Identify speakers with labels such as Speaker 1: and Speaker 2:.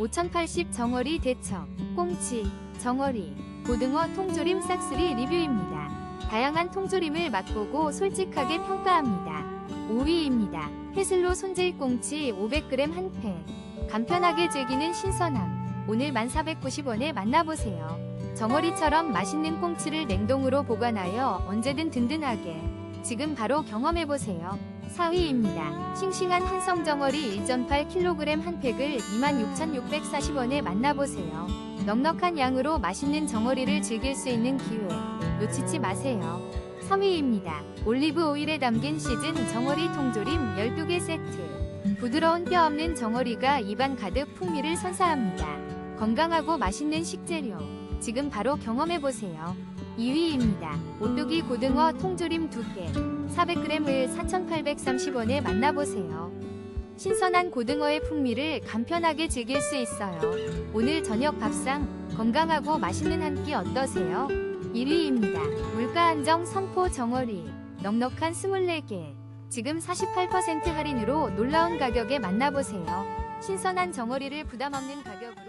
Speaker 1: 5080 정어리 대처, 꽁치, 정어리, 고등어 통조림 싹쓸이 리뷰입니다. 다양한 통조림을 맛보고 솔직하게 평가합니다. 5위입니다. 해슬로 손질 꽁치 500g 한 팩. 간편하게 즐기는 신선함. 오늘 1490원에 만나보세요. 정어리처럼 맛있는 꽁치를 냉동으로 보관하여 언제든 든든하게. 지금 바로 경험해보세요. 4위입니다. 싱싱한 한성 정어리 1.8kg 한 팩을 26,640원에 만나보세요. 넉넉한 양으로 맛있는 정어리를 즐길 수 있는 기회. 놓치지 마세요. 3위입니다. 올리브 오일에 담긴 시즌 정어리 통조림 12개 세트. 부드러운 뼈 없는 정어리가 입안 가득 풍미를 선사합니다. 건강하고 맛있는 식재료. 지금 바로 경험해보세요. 2위입니다. 오뚜기 고등어 통조림 2개. 400g을 4,830원에 만나보세요. 신선한 고등어의 풍미를 간편하게 즐길 수 있어요. 오늘 저녁 밥상 건강하고 맛있는 한 끼 어떠세요? 1위입니다. 물가 안정 선포 정어리 넉넉한 24개 지금 48% 할인으로 놀라운 가격에 만나보세요. 신선한 정어리를 부담 없는 가격으로